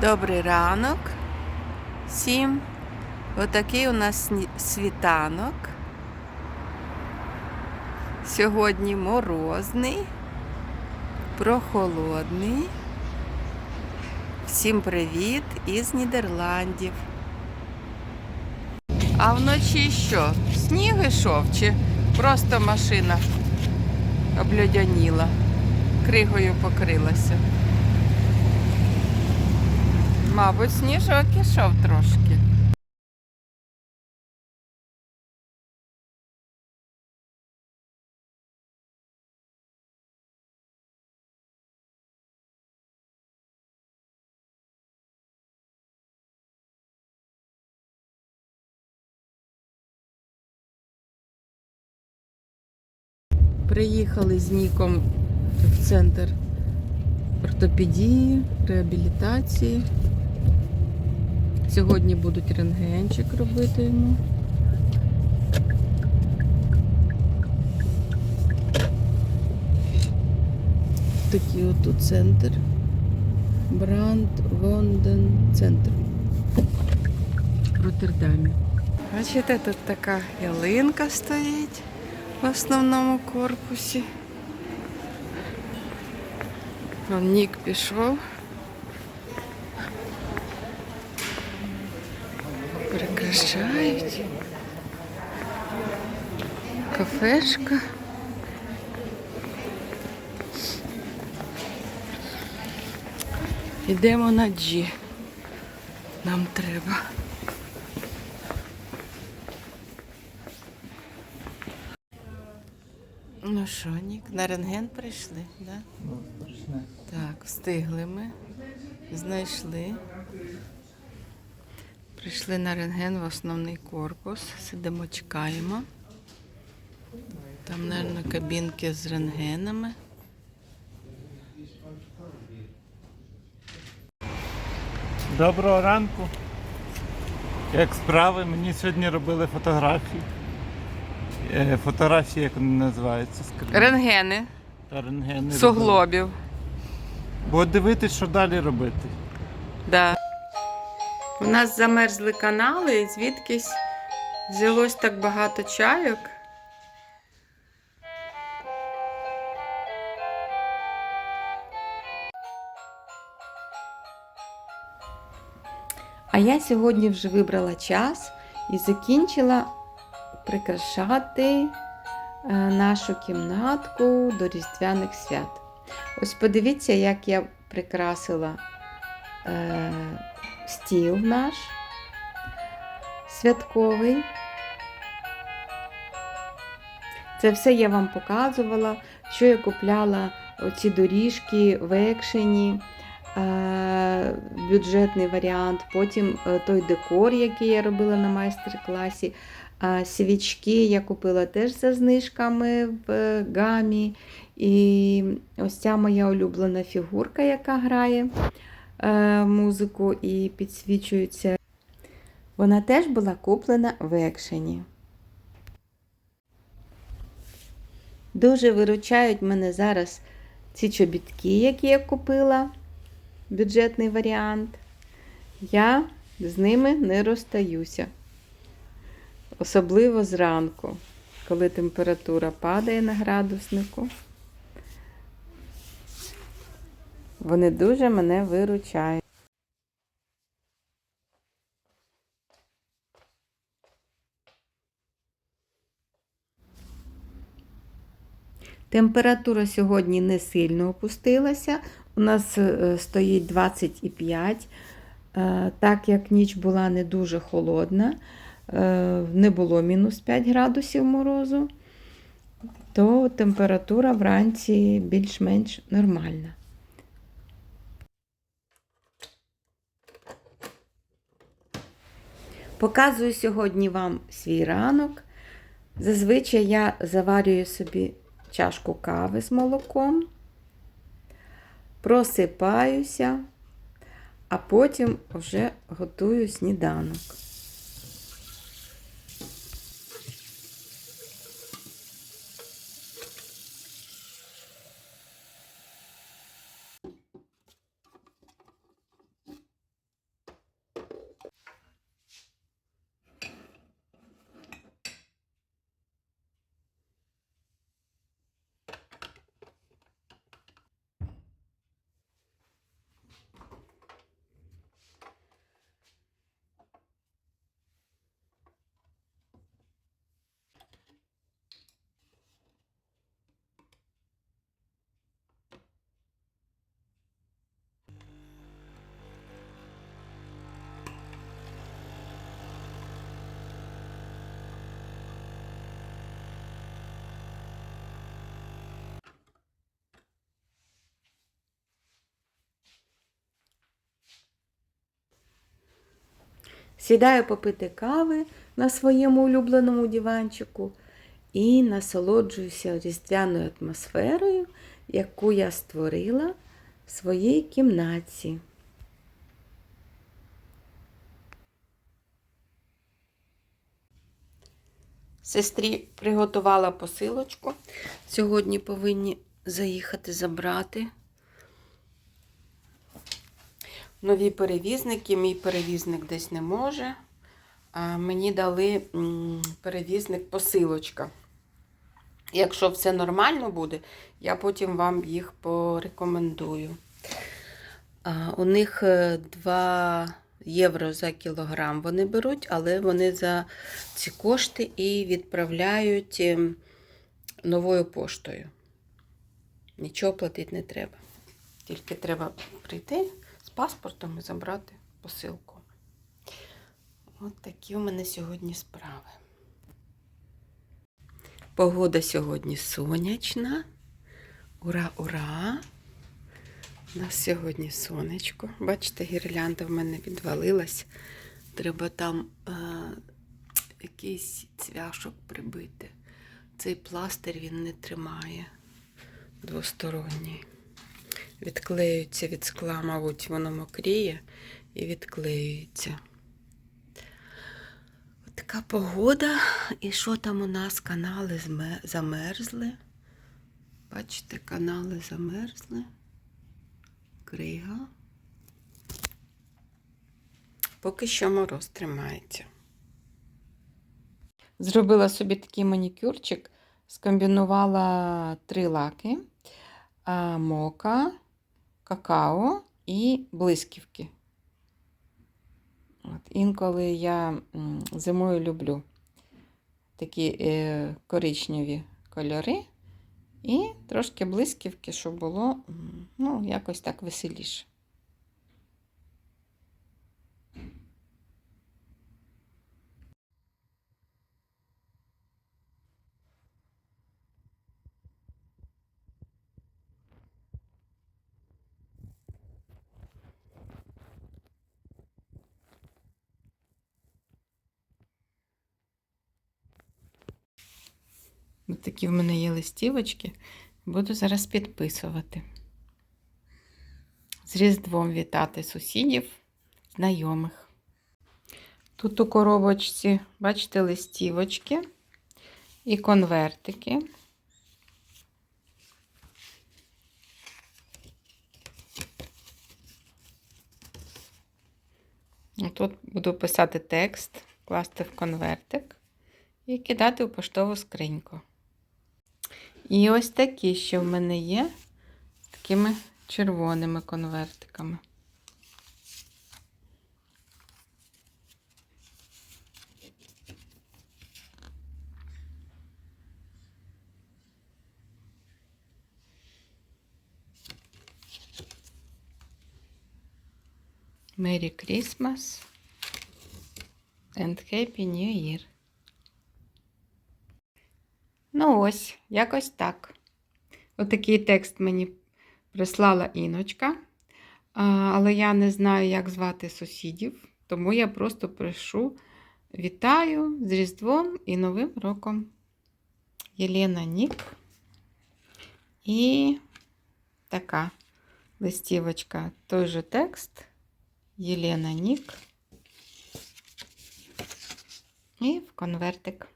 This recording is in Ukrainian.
Добрий ранок всім. Отакий у нас світанок. Сьогодні морозний, прохолодний. Всім привіт із Нідерландів. А вночі що? Сніг ішов чи просто машина обльодяніла, кригою покрилася. Мабуть, сніжок ішов трошки. Приїхали з Ніком в центр ортопедії, реабілітації. Сьогодні будуть рентгенчик робити йому. Такий отут центр. Бранд Вонден центр. В Роттердамі. Бачите, тут така ялинка стоїть в основному корпусі. Вон Нік пішов. Прикрашають. Кафешка. Йдемо на Джі. Нам треба. Ну що, Нік, на рентген прийшли, да? Так, встигли ми. Знайшли. Прийшли на рентген в основний корпус. Сидимо, чекаємо. Там, мабуть, кабінки з рентгенами. Доброго ранку. Як справи? Мені сьогодні робили фотографії. Е, Фотографії, як вони називаються, скажіть. Рентгени Та рентгени суглобів. Бо дивитись, що далі робити. Да. У нас замерзли канали і звідкись взялось так багато чайок. А я сьогодні вже вибрала час і закінчила прикрашати е, нашу кімнатку до Різдвяних свят. Ось подивіться, як я прикрасила е, стіл наш святковий. Це все я вам показувала, що я купляла оці доріжки в екшені, е, бюджетний варіант, потім е, той декор, який я робила на майстер-класі. А свічки я купила теж за знижками в е, гамі. І ось ця моя улюблена фігурка, яка грає е, музику і підсвічується. Вона теж була куплена в екшені. Дуже виручають мене зараз ці чобітки, які я купила, бюджетний варіант. Я з ними не розстаюся. Особливо зранку, коли температура падає на градуснику. Вони дуже мене виручають. Температура сьогодні не сильно опустилася. У нас е, стоїть 25. Е, Так як ніч була не дуже холодна, е, не було мінус 5 градусів морозу, то температура вранці більш-менш нормальна. Показую сьогодні вам свій ранок. Зазвичай я заварюю собі чашку кави з молоком, просипаюся, а потім вже готую сніданок. Сідаю попити кави на своєму улюбленому диванчику і насолоджуюся різдвяною атмосферою, яку я створила в своїй кімнаті. Сестрі приготувала посилочку. Сьогодні повинні заїхати забрати. Нові перевізники. Мій перевізник десь не може. Мені дали перевізник посилочка. Якщо все нормально буде, я потім вам їх порекомендую. У них е, 2 євро за кілограм вони беруть, але вони за ці кошти і відправляють ем, новою поштою. Нічого платити не треба. Тільки треба прийти паспортом і забрати посилку. От такі у мене сьогодні справи. Погода сьогодні сонячна. Ура, ура! У нас сьогодні сонечко. Бачите, гірлянда в мене відвалилась. Треба там е, якийсь цвяшок прибити. Цей пластир він не тримає двосторонній. Відклеюється від скла, мабуть, воно мокріє і відклеюється. От така погода. І що там у нас? Канали замерзли. Бачите, канали замерзли. Крига. Поки що мороз тримається. Зробила собі такий манікюрчик, скомбінувала три лаки: мока, какао і блисківки. От, інколи я зимою люблю такі е, коричневі кольори і трошки блисківки, щоб було ну, якось так веселіше. Ось такі в мене є листівочки. Буду зараз підписувати. З Різдвом вітати сусідів, знайомих. Тут у коробочці, бачите, листівочки і конвертики. Тут буду писати текст, класти в конвертик і кидати у поштову скриньку. І ось такі ще в мене є такими червоними конвертиками. Merry Christmas and Happy New Year. Ну ось, якось так. Отакий текст мені прислала Іночка. Але я не знаю, як звати сусідів, тому я просто пишу вітаю з Різдвом і Новим роком. Єлена Нік. І така листівочка. Той же текст. Єлена Нік. І в конвертик.